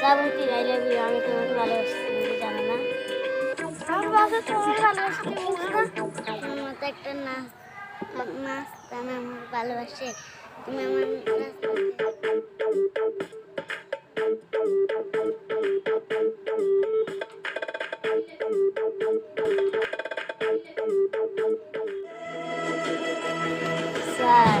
Srabanti I love you আমি তোমাকে ভালোবাসি? তুমি জানো না? আমার বাসা তোমার ভালোবাসি তুমি না? আমার তো একটা নাচ নাচ আমি আমার ভালোবাসি। তুমি আমার নাচ করতে স্যার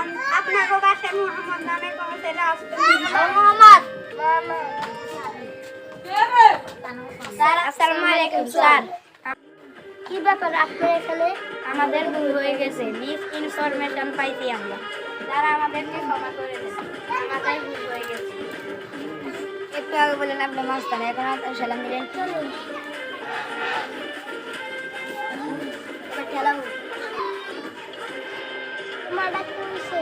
আপনাকে বাসায় মোহাম্মদ নামে কোনো ছেলে আসবে? মোহাম্মদ। স্যার আসসালামু আলাইকুম স্যার। কি ব্যাপার আপনার এখানে? আমাদের ভুল হয়ে গেছে মিস ইনফরমেশন পাইছি আমরা। তারা আমাদেরকে ক্ষমা করে আমাদের ভুল হয়ে গেছে। একটু আগে বলেন আপনি মাস্তান এখন সালাম দিলেন। চলুন আমার ডাক্তার হয়েছে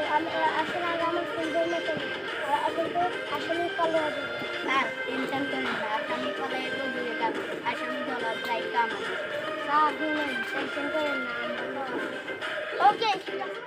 আসলে আগে আমার ফ্রেন্ডের মতো কিন্তু তো আসলে কলে হবে স্যার টেনশন করেন না আসামি কলে একটু দূরে যাবে আসামি ডলার দায়িত্ব আমাদের স্যার টেনশন করেন না ওকে ঠিক আছে।